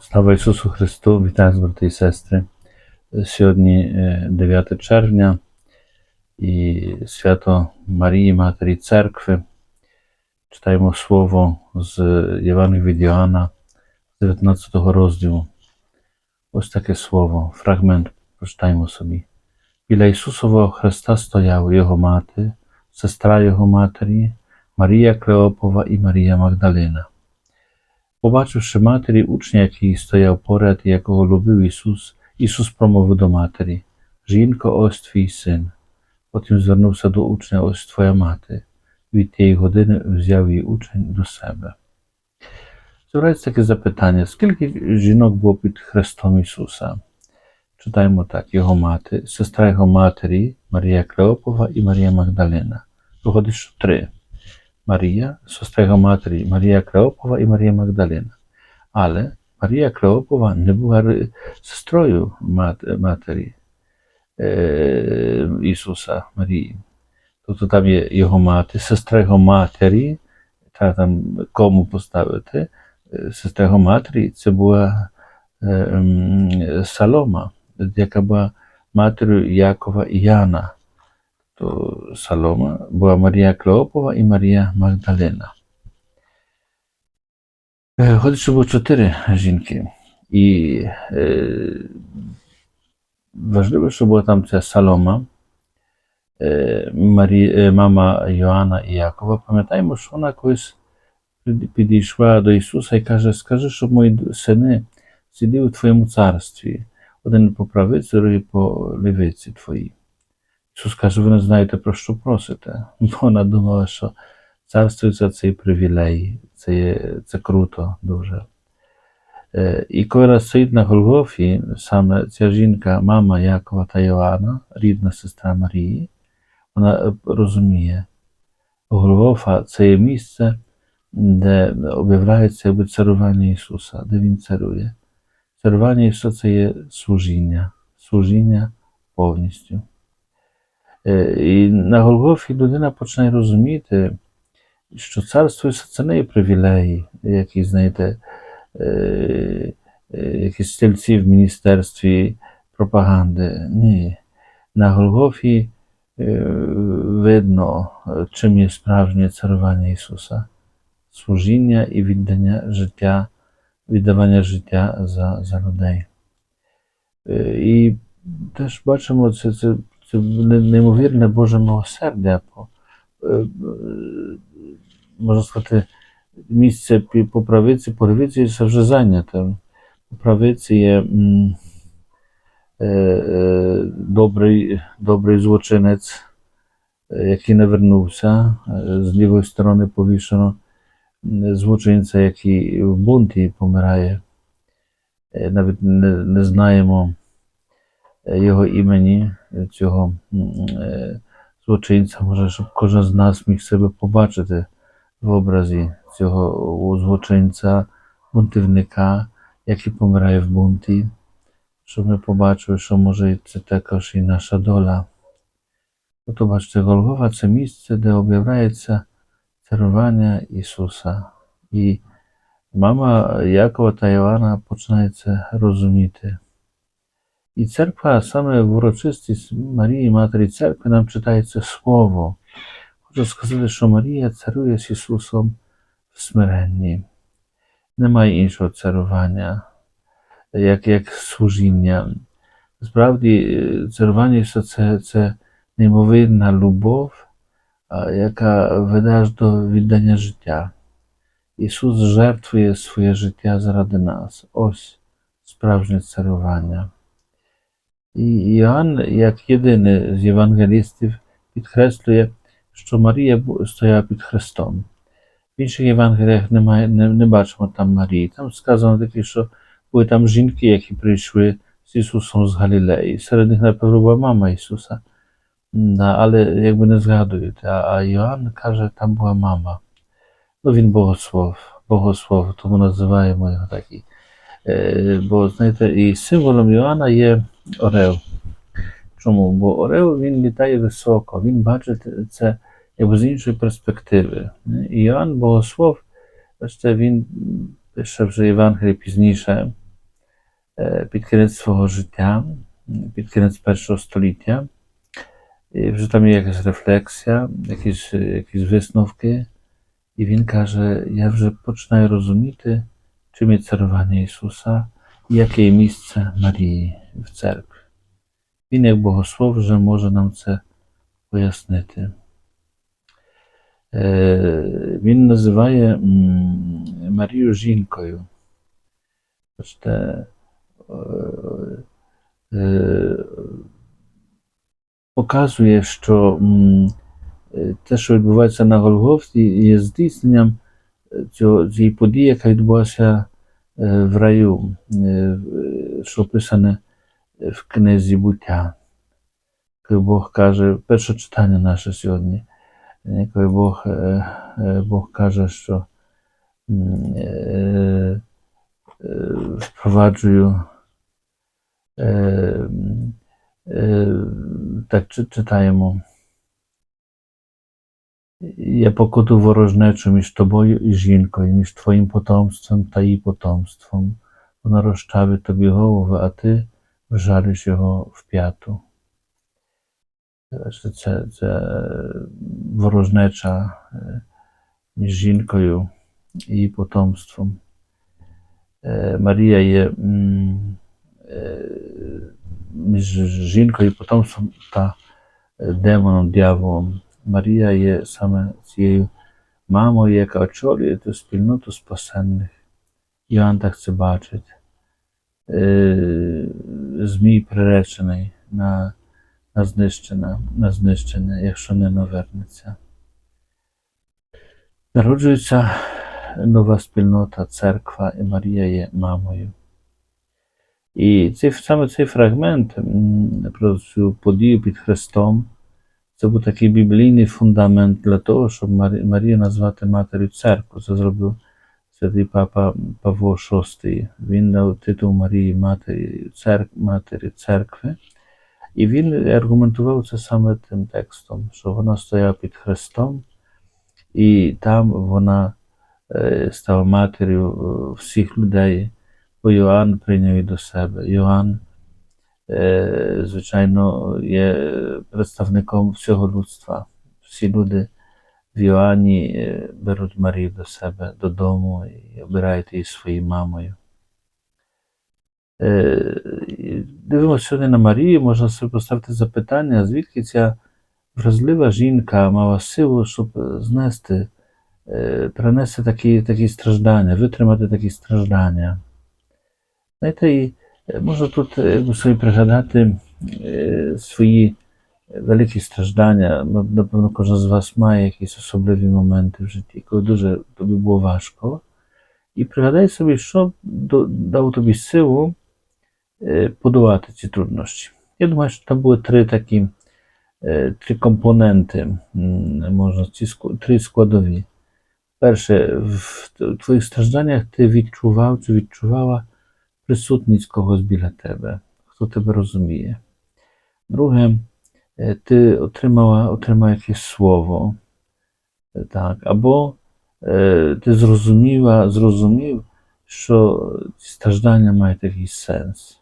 Слава Ісусу Христу, вітаю брати і сестри. Сьогодні е, 9 червня і свято Марії Матері Церкви. Читаємо слово з Євангелія від Йоанна, 19 розділу. Ось таке слово, фрагмент прочитаємо собі. Біля Ісусового Христа стояли Його мати, сестра Його матері, Марія Клеопова і Марія Магдалина. Побачивши матері учня, який стояв поряд, якого любив Ісус, Ісус промовив до матері: Жінко, ось твій син. Потім звернувся до учня, ось твоя мати. Від тієї години взяв її учень до себе. З'являється таке запитання: скільки жінок було під Христом Ісуса? Читаємо так: Його мати, сестра його матері, Марія Клеопова і Марія Магдалина. Виходить, що три. Сестра його матері, Марія Клеопова і Марія Магдалина. Але Марія Клеопова не була сестрою мат- матері е, Ісуса Марії. Тобто там є його мати, сестра його матері, та там кому поставити, е, сестра його матері, це була е, ем, Салома, яка була матір'ю Якова і Яна то Салома була Марія Клеопова і Марія Магдалина. Е, Ходить, що було чотири жінки. І е, важливо, що була там ця Салома, е, Марі, е, мама Йоанна і Якова. Пам'ятаємо, що вона колись під- підійшла до Ісуса і каже: Скажи, щоб мої сини сиділи у Твоєму царстві, один по правиці, другий по лівиці Твоїй. Ісус каже, ви не знаєте, про що просите. Бо вона думала, що царство це цей привілей, це, це круто дуже. Е, І коли раз стоїть на Голгофі, саме ця жінка, мама Якова та Йоанна, рідна сестра Марії, вона е, розуміє, Голгофа це є місце, де об'являється якби царування Ісуса, де Він царує. Царування Ісуса це є служіння, служіння повністю. Е, І на Голгофі людина починає розуміти, що царство це не є привілеї, які, знаєте, е, е, якісь стільці в міністерстві пропаганди. Ні. На Голгофі видно, чим є справжнє царування Ісуса. Служіння і віддання життя, віддавання життя за, за людей. І теж бачимо, це, це, це неймовірне Боже милосердя. Е, е, можна сказати, місце по правиці, по лівиці це вже зайняте. По правиці є е, добрий, добрий злочинець, який не вернувся. З лівої сторони повішено злочинця, який в бунті помирає. Навіть не, не знаємо його імені, е, цього м, е, злочинця, може, щоб кожен з нас міг себе побачити в образі цього злочинця, бунтівника, який помирає в бунті, щоб ми побачили, що може це також і наша доля. Ото бачите, Голгофа це місце, де об'являється царування Ісуса. І мама Якова та Івана починає це розуміти. І церква, саме в урочистість Марії, Матері Церкви, нам читається слово. Хочу сказати, що Марія царує з Ісусом в смиренні. Немає іншого царування, як, як служіння. Справді, царування Ісуса це, неймовірна любов, яка веде аж до віддання життя. Ісус жертвує своє життя заради нас. Ось справжнє царування. Іоанн, як єдиний з євангелістів, підкреслює, що Марія стояла під Христом. В інших Євангеліях немає, не, не бачимо там Марії. Там сказано таке, що були там жінки, які прийшли з Ісусом з Галілеї. Серед них, напевно, була мама Ісуса. Да, але якби не згадують. А, а Іоанн каже, там була мама. Ну, він богослов, богослов, тому називаємо його такий. Е, бо, знаєте, і символом Іоанна є Орел. Чому? Бо Орел він літає високо, він бачить це якби з іншої перспективи. І Іоанн Богослов, бачите, він пише вже Євангеліє пізніше, е, під кінець свого життя, під кінець першого століття. І вже там є якась рефлексія, якісь, якісь висновки. І він каже: Я вже починаю розуміти, чим є царювання Ісуса і яке є місце Марії в церкві. Він, як богослов, вже може нам це пояснити. Е, Він називає Марію жінкою. Бачите, е, показує, що е, те, що відбувається на Голгофті, є здійсненням цієї події, яка відбулася е, в раю, е, в- що описане в книзі буття. Коли Бог каже, перше читання наше сьогодні, е, коли Бог, е, е, Бог каже, що м, е, е, впроваджую е, м, е, так чи- читаємо. Я покуту ворожнечу між тобою і жінкою, між твоїм потомством та її потомством. Вона розчавить тобі голову, а ти вжалиш його в п'яту. Це, це, це ворожнеча е, між жінкою і її потомством. Е, Марія є м, е, між жінкою і потомством та е, демоном, дьяволом. Марія є саме цією мамою, яка очолює ту спільноту спасенних. Іоанн так це бачить. Е, Змій приречений на, на, знищення, на знищення, якщо не навернеться. Народжується нова спільнота, церква, і Марія є мамою. І цей, саме цей фрагмент про цю подію під Христом, це був такий біблійний фундамент для того, щоб Марі- Марію назвати матір'ю церкви. Це зробив святий папа Павло VI. Він дав титул Марії Матері, церк, церкви. І він аргументував це саме тим текстом, що вона стояла під Христом, і там вона е, стала матір'ю е, всіх людей, бо Йоанн прийняв її до себе. Йоанн, звичайно, є представником всього людства. Всі люди в Йоанні беруть Марію до себе додому і обирають її своєю мамою. Дивимося сьогодні на Марію, можна собі поставити запитання, звідки ця вразлива жінка мала силу, щоб знести, перенести такі, такі страждання, витримати такі страждання. Знаєте, е, можна тут е, якби собі пригадати е, свої великі страждання. М- Напевно, кожен з вас має якісь особливі моменти в житті, коли дуже тобі було важко. І пригадай собі, що до- дав тобі силу е, подолати ці труднощі. Я думаю, що там були три такі е, три компоненти, м, можна ці ск- три складові. Перше, в т- твоїх стражданнях ти відчував чи відчувала присутність когось біля тебе, хто тебе розуміє. Друге, е, ти отримала, отримала якесь слово, е, так, або е, ти зрозуміла, зрозумів, що ці страждання мають якийсь сенс.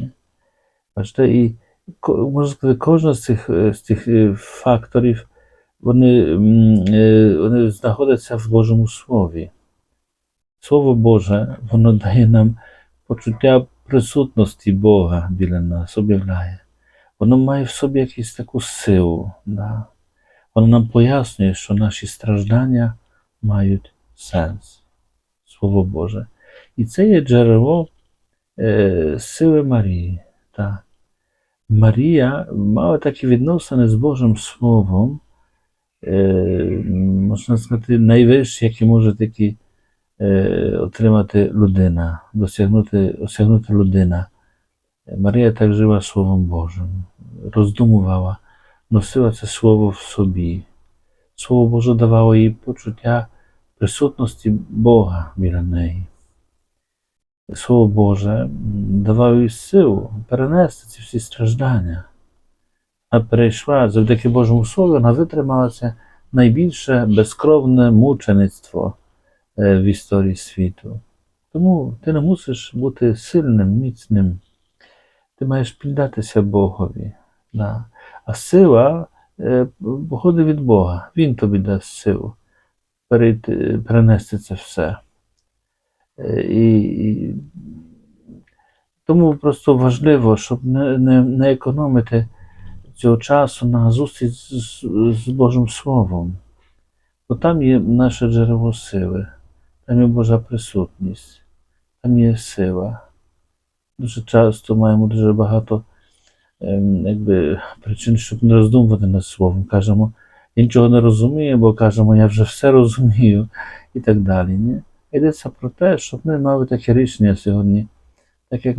Ні? Бачите, і ко- можна сказати, кожен з цих, е, з цих е, факторів вони, м, е, вони знаходяться в Божому Слові. Слово Боже, воно дає нам почуття присутності Бога біля нас, об'являє. Воно має в собі якусь таку силу. Да? Воно нам пояснює, що наші страждання мають сенс. Слово Боже. І це є джерело е, сили Марії. Так. Марія мала такі відносини з Божим Словом, е, можна сказати, найвищі, які може такі отримати людина, досягнути, осягнути людина. Марія так жила Словом Божим, роздумувала, носила це Слово в собі. Слово Боже давало їй почуття присутності Бога біля неї. Слово Боже давало їй силу перенести ці всі страждання. А перейшла завдяки Божому Слову, вона витримала це найбільше безкровне мучеництво е, в історії світу. Тому ти не мусиш бути сильним, міцним. Ти маєш піддатися Богові. Да. А сила е, походить від Бога. Він тобі дасть силу перейти, перенести це все. Е, І, і тому просто важливо, щоб не, не, не економити цього часу на зустріч з, з Божим Словом. Бо там є наше джерело сили, там є Божа присутність, там є сила. Дуже часто маємо дуже багато ем, якби, причин, щоб не роздумувати над словом. Кажемо, я нічого не розумію, бо кажемо, я вже все розумію і так далі. Ні? Йдеться про те, щоб ми мали таке рішення сьогодні, так як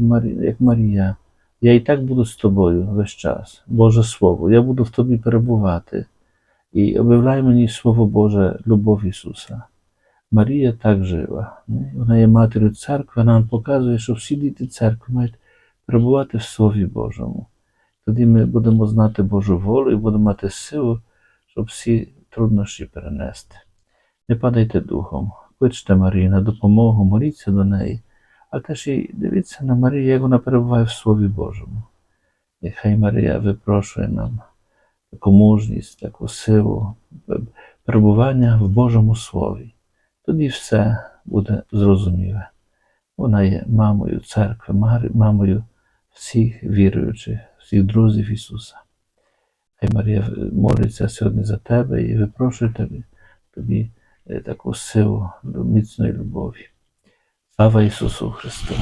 Марія. Я і так буду з тобою весь час, Боже Слово, я буду в тобі перебувати. І об'являй мені Слово Боже, любов Ісуса. Марія так жила. Вона є матір'ю церкви, вона нам показує, що всі діти церкви мають перебувати в Слові Божому. Тоді ми будемо знати Божу волю і будемо мати силу, щоб всі труднощі перенести. Не падайте духом, кличте Марію на допомогу, моліться до неї, а теж і дивіться на Марію, як вона перебуває в Слові Божому. І хай Марія випрошує нам таку мужність, таку силу перебування в Божому Слові. Тоді все буде зрозуміле. Вона є мамою церкви, мамою всіх віруючих, всіх друзів Ісуса. Хай Марія молиться сьогодні за тебе і випрошує тобі, тобі е, таку силу міцної любові. Слава Ісусу Христу!